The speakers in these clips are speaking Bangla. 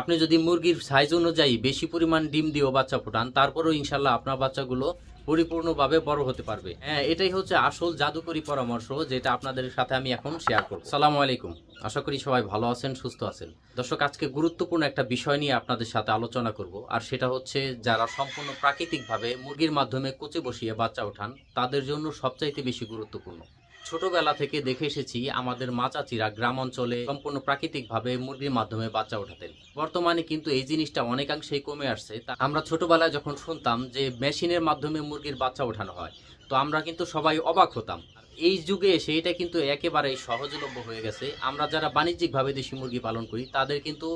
আপনি যদি মুরগির সাইজ অনুযায়ী বেশি পরিমাণ ডিম দিয়েও বাচ্চা ফোটান, তারপরেও ইনশাল্লাহ আপনার বাচ্চাগুলো পরিপূর্ণভাবে বড় হতে পারবে। হ্যাঁ এটাই হচ্ছে আসল জাদুকরি পরামর্শ যেটা আপনাদের সাথে আমি এখন শেয়ার করব। সালাম আলাইকুম। আশা করি সবাই ভালো আছেন, সুস্থ আছেন। দর্শক, আজকে গুরুত্বপূর্ণ একটা বিষয় নিয়ে আপনাদের সাথে আলোচনা করব, আর সেটা হচ্ছে যারা সম্পূর্ণ প্রাকৃতিকভাবে মুরগির মাধ্যমে কোচে বসিয়ে বাচ্চা ওঠান, তাদের জন্য সবচাইতে বেশি গুরুত্বপূর্ণ। ছোটবেলা থেকে দেখে এসেছি আমাদের মা চাচিরা গ্রাম অঞ্চলে সম্পূর্ণ প্রাকৃতিকভাবে মুরগির মাধ্যমে বাচ্চা ওঠাতেন। বর্তমানে কিন্তু এই জিনিসটা অনেকাংশেই কমে আসছে। তা আমরা ছোটবেলায় যখন শুনতাম যে মেশিনের মাধ্যমে মুরগির বাচ্চা ওঠানো হয়, তো আমরা কিন্তু সবাই অবাক হতাম। এই যুগে এসে এটা কিন্তু একেবারেই সহজলভ্য হয়ে গেছে। আমরা যারা বাণিজ্যিকভাবে দেশি মুরগি পালন করি, তাদের কিন্তু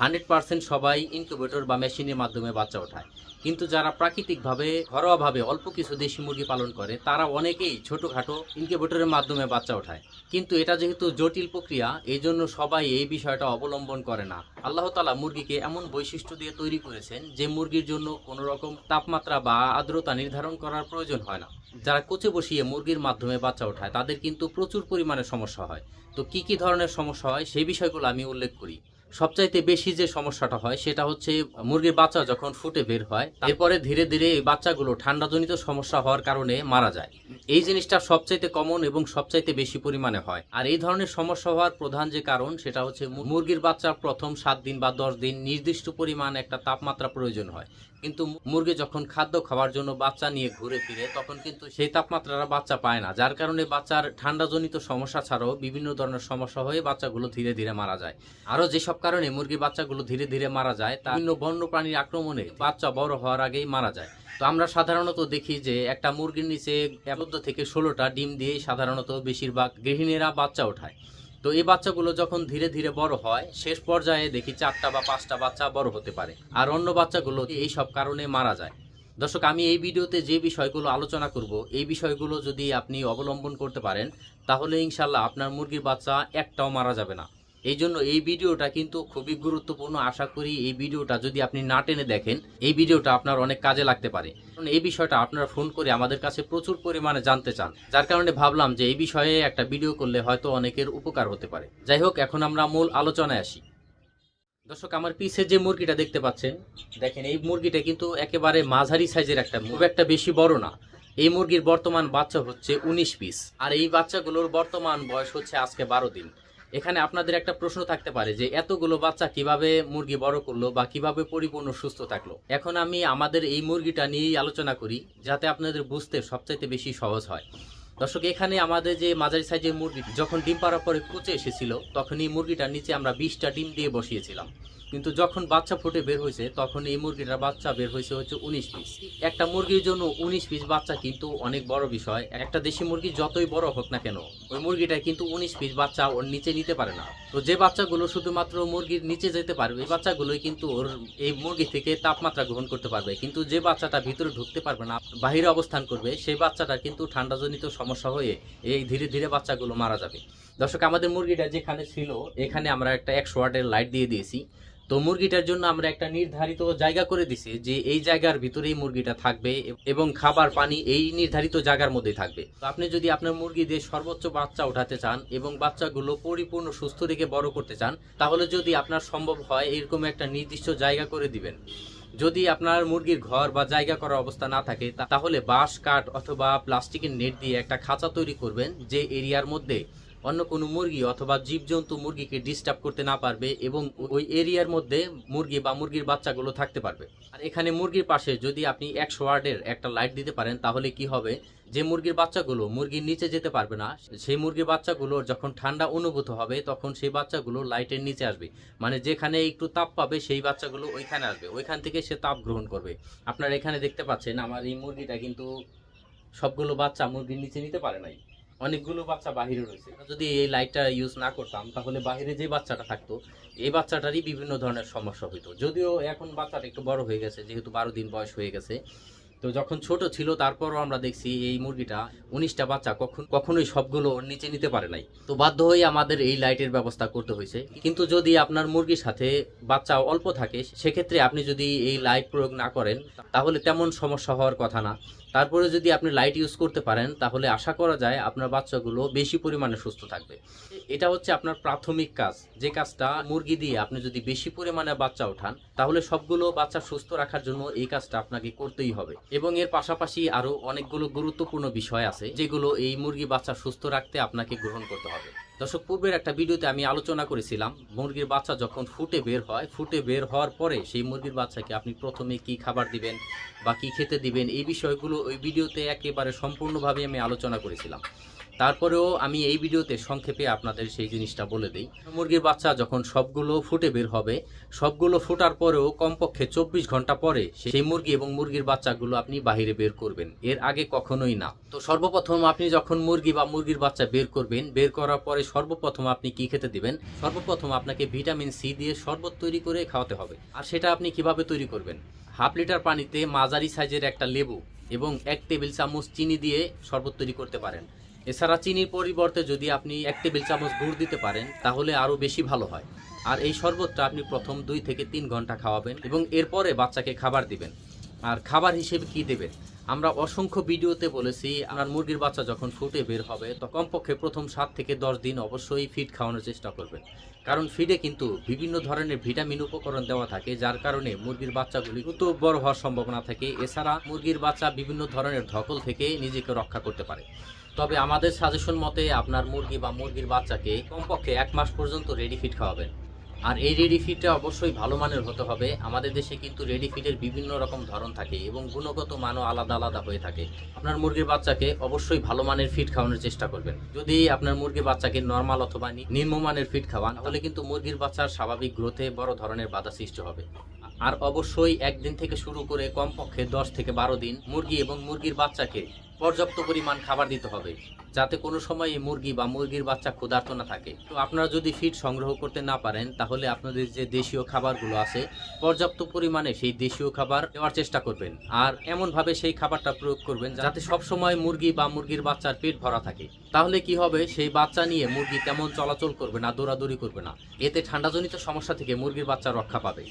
হান্ড্রেড পার্সেন্ট সবাই ইনকিউবেটর বা মেশিনের মাধ্যমে বাচ্চা ওঠায়। কিন্তু যারা প্রাকৃতিকভাবে, ঘরোয়াভাবে অল্প কিছু দেশি মুরগি পালন করে, তারা অনেকেই ছোটোখাটো ইনকিউবেটরের মাধ্যমে বাচ্চা ওঠায়। কিন্তু এটা যেহেতু জটিল প্রক্রিয়া এই জন্য সবাই এই বিষয়টা অবলম্বন করে না। আল্লাহ তালা মুরগিকে এমন বৈশিষ্ট্য দিয়ে তৈরি করেছেন যে মুরগির জন্য কোনো রকম তাপমাত্রা বা আর্দ্রতা নির্ধারণ করার প্রয়োজন হয় না। যারা কোচে বসিয়ে মুরগির মাধ্যমে বাচ্চা ওঠায়, তাদের কিন্তু প্রচুর পরিমাণে সমস্যা হয়। তো কি কি ধরনের সমস্যা হয় সেই বিষয়গুলো আমি উল্লেখ করি। সবচাইতে বেশি যে সমস্যাটা হয়, সেটা হচ্ছে মুরগির বাচ্চা যখন ফুটে বের হয়, এরপরে ধীরে ধীরে এই বাচ্চাগুলো ঠান্ডাজনিত সমস্যা হওয়ার কারণে মারা যায়। এই জিনিসটা সবচাইতে কমন এবং সবচাইতে বেশি পরিমাণে হয়। আর এই ধরনের সমস্যা হওয়ার প্রধান যে কারণ, সেটা হচ্ছে মুরগির বাচ্চা প্রথম সাত দিন বা দশ দিন নির্দিষ্ট পরিমাণ একটা তাপমাত্রা প্রয়োজন হয়। কিন্তু মুরগি যখন খাদ্য খাওয়ার জন্য বাচ্চা নিয়ে ঘুরে ফিরে, তখন কিন্তু সেই তাপমাত্রাটা বাচ্চা পায় না, যার কারণে বাচ্চার ঠান্ডাজনিত সমস্যা ছাড়াও বিভিন্ন ধরনের সমস্যা হয়ে বাচ্চাগুলো ধীরে ধীরে মারা যায়। আরও যেসব কারণে মুরগির বাচ্চাগুলো ধীরে ধীরে মারা যায়, তা বিভিন্ন বন্য প্রাণীর আক্রমণে বাচ্চা বড় হওয়ার আগেই মারা যায়। তো আমরা সাধারণত দেখি যে একটা মুরগির নিচে চোদ্দ থেকে ষোলোটা ডিম দিয়েই সাধারণত বেশিরভাগ গৃহিণীরা বাচ্চা ওঠায়। তো এই বাচ্চাগুলো যখন ধীরে ধীরে বড় হয়, শেষ পর্যায়ে দেখি চারটা বা পাঁচটা বাচ্চা বড় হতে পারে, আর অন্য বাচ্চাগুলো এই সব কারণে মারা যায়। দর্শক, আমি এই ভিডিওতে যে বিষয়গুলো আলোচনা করব, এই বিষয়গুলো যদি আপনি অবলম্বন করতে পারেন, তাহলে ইনশাল্লাহ আপনার মুরগির বাচ্চা একটাও মারা যাবে না। এই জন্য এই ভিডিওটা কিন্তু খুবই গুরুত্বপূর্ণ। আশা করি এই ভিডিওটা যদি আপনি না টেনে দেখেন, এই ভিডিওটা আপনার অনেক কাজে লাগতে পারে। কারণ এই বিষয়টা আপনারা ফোন করে আমাদের কাছে প্রচুর পরিমাণে জানতে চান। যার কারণে ভাবলাম যে এই বিষয়ে একটা ভিডিও করলে হয়তো অনেকের উপকার হতে পারে। যাই হোক, এখন আমরা মূল আলোচনায় আসি। দর্শক, আমার পিছে যে মুরগিটা দেখতে পাচ্ছেন, দেখেন এই মুরগিটা কিন্তু একেবারে মাঝারি সাইজের একটা, খুব একটা বেশি বড় না। এই মুরগির বর্তমান বাচ্চা হচ্ছে উনিশ পিস। আর এই বাচ্চাগুলোর বর্তমান বয়স হচ্ছে আজকে বারো দিন। এখানে আপনাদের একটা প্রশ্ন থাকতে পারে যে, এতগুলো বাচ্চা কীভাবে মুরগি বড় করল বা কীভাবে পরিপূর্ণ সুস্থ থাকল? এখন আমি আমাদের এই মুরগিটা নিয়েই আলোচনা করি, যাতে আপনাদের বুঝতে সবচাইতে বেশি সহজ হয়। দর্শক, এখানে আমাদের যে মাঝারি সাইজের মুরগি, যখন ডিম পাড়ার পরে কুচে এসেছিল, তখনই মুরগিটার নিচে আমরা বিশটা ডিম দিয়ে বসিয়েছিলাম। কিন্তু যখন বাচ্চা ফুটে বের হয়েছে, তখন এই মুরগিটার বাচ্চা বের হয়েছে হচ্ছে উনিশ পিস একটা মুরগির জন্য উনিশ পিস বাচ্চা কিন্তু অনেক বড় বিষয়। একটা দেশি মুরগি যতই বড় হোক না কেন, ওই মুরগিটা কিন্তু উনিশ পিস বাচ্চা ওর নিচে নিতে পারে না। তো যে বাচ্চাগুলো শুধুমাত্র মুরগির নিচে যেতে পারবে, এই বাচ্চাগুলোই কিন্তু ওর এই মুরগি থেকে তাপমাত্রা গ্রহণ করতে পারবে। কিন্তু যে বাচ্চাটা ভিতরে ঢুকতে পারবে না, বাহিরে অবস্থান করবে, সেই বাচ্চাটা কিন্তু ঠান্ডাজনিত সমস্যা হয়ে এই ধীরে ধীরে বাচ্চাগুলো মারা যাবে। দর্শক, আমাদের মুরগিটা যেখানে ছিল, এখানে আমরা একটা একশো ওয়াটের লাইট দিয়ে দিয়েছি। তো মুরগিটার জন্য আমরা একটা নির্ধারিত জায়গা করে দিছি যে এই জায়গার ভিতরেই মুরগিটা থাকবে এবং খাবার, পানি এই নির্ধারিত জায়গার মধ্যেই থাকবে। তো আপনি যদি আপনার মুরগি দিয়ে সর্বোচ্চ বাচ্চা উঠাতে চান এবং বাচ্চাগুলো পরিপূর্ণ, সুস্থ রেখে বড় করতে চান, তাহলে যদি আপনার সম্ভব হয়, এরকম একটা নির্দিষ্ট জায়গা করে দিবেন। যদি আপনার মুরগির ঘর বা জায়গা করার অবস্থা না থাকে তাহলে বাঁশ, কাঠ অথবা প্লাস্টিকের নেট দিয়ে একটা খাঁচা তৈরি করবেন যে এরিয়ার মধ্যে অন্য কোনো মুরগি অথবা জীবজন্তু মুরগিকে ডিস্টার্ব করতে না পারবে এবং ওই এরিয়ার মধ্যে মুরগি বা মুরগির বাচ্চাগুলো থাকতে পারবে। আর এখানে মুরগির পাশে যদি আপনি একশো ওয়ার্ডের একটা লাইট দিতে পারেন, তাহলে কি হবে? যে মুরগির বাচ্চাগুলো মুরগির নিচে যেতে পারবে না, সেই মুরগির বাচ্চাগুলো যখন ঠান্ডা অনুভূত হবে, তখন সেই বাচ্চাগুলো লাইটের নিচে আসবে। মানে যেখানে একটু তাপ পাবে, সেই বাচ্চাগুলো ওইখানে আসবে। ওইখান থেকে সে তাপ গ্রহণ করবে। আপনারা এখানে দেখতে পাচ্ছেন, আমার এই মুরগিটা কিন্তু সবগুলো বাচ্চা মুরগির নিচে নিতে পারে নাই। অনেকগুলো বাচ্চা বাহিরে রয়েছে। যদি এই লাইটটা ইউজ না করতাম, তাহলে বাইরে যে বাচ্চাটা থাকতো, এই বাচ্চাটারই বিভিন্ন ধরনের সমস্যা হইতো। যদিও এখন বাচ্চাটা একটু বড় হয়ে গেছে, যেহেতু বারো দিন বয়স হয়ে গেছে। তো যখন ছোট ছিল, তারপরও আমরা দেখছি এই মুরগিটা উনিশটা বাচ্চা কখন কখনোই সবগুলো নিচে নিতে পারে নাই। তো বাধ্য হয়ে আমাদের এই লাইটের ব্যবস্থা করতে হয়েছে। কিন্তু যদি আপনার মুরগির সাথে বাচ্চা অল্প থাকে, সেক্ষেত্রে আপনি যদি এই লাইট প্রয়োগ না করেন, তাহলে তেমন সমস্যা হওয়ার কথা না। তারপরে যদি আপনি লাইট ইউজ করতে পারেন, তাহলে আশা করা যায় আপনার বাচ্চাগুলো বেশি পরিমাণে সুস্থ থাকবে। এটা হচ্ছে আপনার প্রাথমিক কাজ। যে কাজটা মুরগি দিয়ে আপনি যদি বেশি পরিমাণে বাচ্চা ওঠান, তাহলে সবগুলো বাচ্চা সুস্থ রাখার জন্য এই কাজটা আপনাকে করতেই হবে। এবং এর পাশাপাশি আরও অনেকগুলো গুরুত্বপূর্ণ বিষয় আছে, যেগুলো এই মুরগি বাচ্চা সুস্থ রাখতে আপনাকে গ্রহণ করতে হবে। দর্শক, পূর্বের একটা ভিডিওতে আমি আলোচনা করেছিলাম, মুরগির বাচ্চা যখন ফুটে বের হয়, ফুটে বের হওয়ার পরে সেই মুরগির বাচ্চাকে আপনি প্রথমে কি খাবার দিবেন বা কি খেতে দিবেন, এই বিষয়গুলো ওই ভিডিওতে একেবারে সম্পূর্ণভাবে আমি আলোচনা করেছিলাম। তারপরেও আমি এই ভিডিওতে সংক্ষেপে আপনাদের সেই জিনিসটা বলে দিই। মুরগির বাচ্চা যখন সবগুলো ফুটে বের হবে, সবগুলো ফোটার পরেও কমপক্ষে চব্বিশ ঘণ্টা পরে সেই মুরগি এবং মুরগির বাচ্চাগুলো আপনি বাইরে বের করবেন। এর আগে কখনোই না। তো সর্বপ্রথম আপনি যখন মুরগি বা মুরগির বাচ্চা বের করবেন, বের করার পরে সর্বপ্রথম আপনি কি খেতে দিবেন? সর্বপ্রথম আপনাকে ভিটামিন সি দিয়ে শরবত তৈরি করে খাওয়াতে হবে। আর সেটা আপনি কীভাবে তৈরি করবেন? হাফ লিটার পানিতে মাঝারি সাইজের একটা লেবু এবং এক টেবিল চামচ চিনি দিয়ে শরবত তৈরি করতে পারেন। এছাড়া চিনির পরিবর্তে যদি আপনি এক টেবিল চামচ গুড় দিতে পারেন, তাহলে আরও বেশি ভালো হয়। আর এই শরবতটা আপনি প্রথম দুই থেকে তিন ঘণ্টা খাওয়াবেন এবং এরপরে বাচ্চাকে খাবার দিবেন। আর খাবার হিসেবে কি দেবেন? আমরা অসংখ্য ভিডিওতে বলেছি, আপনার মুরগির বাচ্চা যখন ফুটে বের হবে, তো কমপক্ষে প্রথম সাত থেকে দশ দিন অবশ্যই ফিড খাওয়ানোর চেষ্টা করবেন। কারণ ফিডে কিন্তু বিভিন্ন ধরনের ভিটামিন উপকরণ দেওয়া থাকে, যার কারণে মুরগির বাচ্চাগুলি দ্রুত বড় হওয়ার সম্ভাবনা থাকে। এছাড়া মুরগির বাচ্চা বিভিন্ন ধরনের ধকল থেকে নিজেকে রক্ষা করতে পারে। তবে আমাদের সাজেশন মতে আপনার মুরগি বা মুরগির বাচ্চাকে কমপক্ষে এক মাস পর্যন্ত রেডি ফিড খাওয়াবেন। আর এই রেডি ফিডটা অবশ্যই ভালো মানের হতে হবে। আমাদের দেশে কিন্তু রেডি ফিডের বিভিন্ন রকম ধরন থাকে এবং গুণগত মানও আলাদা আলাদা হয়ে থাকে। আপনার মুরগির বাচ্চাকে অবশ্যই ভালো মানের ফিড খাওয়ানোর চেষ্টা করবেন। যদি আপনার মুরগির বাচ্চাকে নর্মাল অথবা নিম্নমানের ফিড খাওয়ান, তাহলে কিন্তু মুরগির বাচ্চার স্বাভাবিক গ্রোথে বড় ধরনের বাধা সৃষ্টি হবে। আর অবশ্যই একদিন থেকে শুরু করে কমপক্ষে দশ থেকে বারো দিন মুরগি এবং মুরগির বাচ্চাকে পর্যাপ্ত পরিমাণ খাবার দিতে হবে, যাতে কোনো সময় এই মুরগি বা মুরগির বাচ্চা ক্ষুধার্ত না থাকে। তো আপনারা যদি ফিড সংগ্রহ করতে না পারেন, তাহলে আপনাদের যে দেশীয় খাবারগুলো আছে, পর্যাপ্ত পরিমাণে সেই দেশীয় খাবার দেওয়ার চেষ্টা করবেন। আর এমনভাবে সেই খাবারটা প্রয়োগ করবেন, যাতে সব সময় মুরগি বা মুরগির বাচ্চার পেট ভরা থাকে। তাহলে কি হবে, সেই বাচ্চা নিয়ে মুরগি তেমন চলাচল করবে না, দৌড়াদৌড়ি করবে না। এতে ঠান্ডাজনিত সমস্যা থেকে মুরগির বাচ্চা রক্ষা পাবে।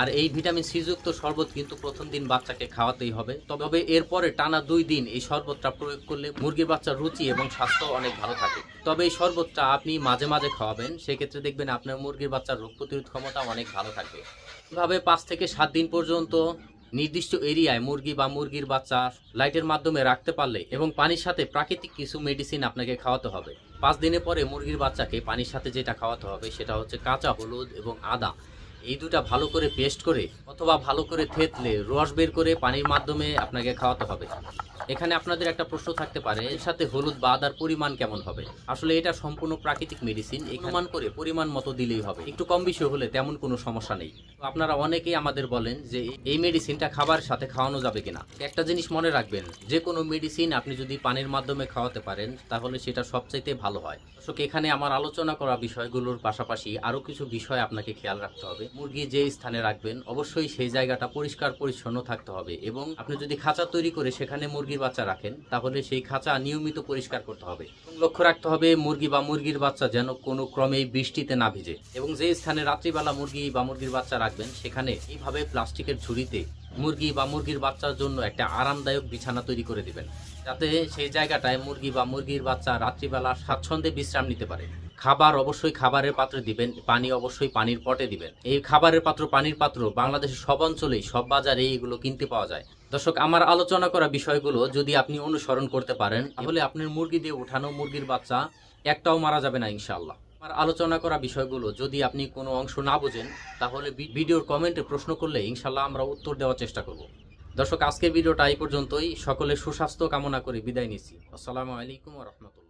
আর এই ভিটামিন সি যুক্ত শরবত কিন্তু প্রথম দিন বাচ্চাকে খাওয়াতেই হবে। তবে এরপরে টানা দুই দিন এই শরবতটা প্রয়োগ করলে মুরগির বাচ্চার রুচি এবং স্বাস্থ্য অনেক ভালো থাকে। তবে এই শরবতটা আপনি মাঝে মাঝে খাওয়াবেন, সেক্ষেত্রে দেখবেন আপনার মুরগির বাচ্চার রোগ প্রতিরোধ ক্ষমতা অনেক ভালো থাকবে এভাবে পাঁচ থেকে সাত দিন পর্যন্ত নির্দিষ্ট এরিয়ায় মুরগি বা মুরগির বাচ্চা লাইটের মাধ্যমে রাখতে পারলে এবং পানির সাথে প্রাকৃতিক কিছু মেডিসিন আপনাকে খাওয়াতে হবে। পাঁচ দিনের পরে মুরগির বাচ্চাকে পানির সাথে যেটা খাওয়াতে হবে সেটা হচ্ছে কাঁচা হলুদ এবং আদা। এই দুটা ভালো করে পেস্ট করে অথবা ভালো করে থেতলে রস বের করে পানির মাধ্যমে আপনাকে খাওয়াতে হবে। এখানে আপনাদের একটা প্রশ্ন থাকতে পারে এর সাথে হলুদ বা আদার পরিমাণ কেমন হবে? আসলে এটা সম্পূর্ণ প্রাকৃতিক মেডিসিন অনুমান করে পরিমাণ মতো দিলেই হবে। একটু কম বেশি হলে তেমন কোনো সমস্যা নেই। তো আপনারা অনেকেই আমাদের বলেন যে এই মেডিসিনটা খাবার সাথে খাওয়ানো যাবে কিনা। একটা জিনিস মনে রাখবেন যে কোনো মেডিসিন আপনি যদি পানির মাধ্যমে খাওয়াতে পারেন তাহলে সেটা সবচাইতে ভালো হয়। দর্শক এখানে আমার আলোচনা করা বিষয়গুলোর পাশাপাশি আরও কিছু বিষয় আপনাকে খেয়াল রাখতে হবে। মুরগি যে স্থানে রাখবেন অবশ্যই সেই জায়গাটা পরিষ্কার পরিচ্ছন্ন থাকতে হবে এবং আপনি যদি খাঁচা তৈরি করে সেখানে মুরগির বাচ্চা রাখেন, তাহলে সেই খাঁচা নিয়মিত পরিষ্কার করতে হবে। লক্ষ্য রাখতে হবে, মুরগি বা মুরগির বাচ্চা যেন কোনো ক্রমেই বৃষ্টিতে না ভিজে। এবং যে স্থানে রাত্রিবেলা মুরগি বা মুরগির বাচ্চা রাখবেন, সেখানে এইভাবে প্লাস্টিকের ঝুড়িতে মুরগি বা মুরগির বাচ্চার জন্য একটা আরামদায়ক বিছানা তৈরি করে দিবেন। যাতে সেই জায়গাটায় মুরগি বা মুরগির বাচ্চা রাত্রিবেলা স্বাচ্ছন্দ্যে বিশ্রাম নিতে পারে। খাবার অবশ্যই খাবারের পাত্রে দিবেন, পানি অবশ্যই পানির পটে দিবেন। এই খাবারের পাত্র, পানির পাত্র বাংলাদেশের সব অঞ্চলেই, সব বাজারে এগুলো কিনতে পাওয়া যায়। দর্শক, আমার আলোচনা করা বিষয়গুলো যদি আপনি অনুসরণ করতে পারেন, তাহলে আপনার মুরগি দিয়ে উঠানো মুরগির বাচ্চা একটাও মারা যাবে না ইনশাল্লাহ আমার আলোচনা করা বিষয়গুলো যদি আপনি কোনো অংশ না বোঝেন, তাহলে ভিডিওর কমেন্টে প্রশ্ন করলে ইনশাল্লাহ আমরা উত্তর দেওয়ার চেষ্টা করব। দর্শক, আজকের ভিডিওটা এই পর্যন্তই। সকলে সুস্বাস্থ্য কামনা করে বিদায় নিচ্ছি। আসসালামু আলাইকুম রহমতুল্লাহ।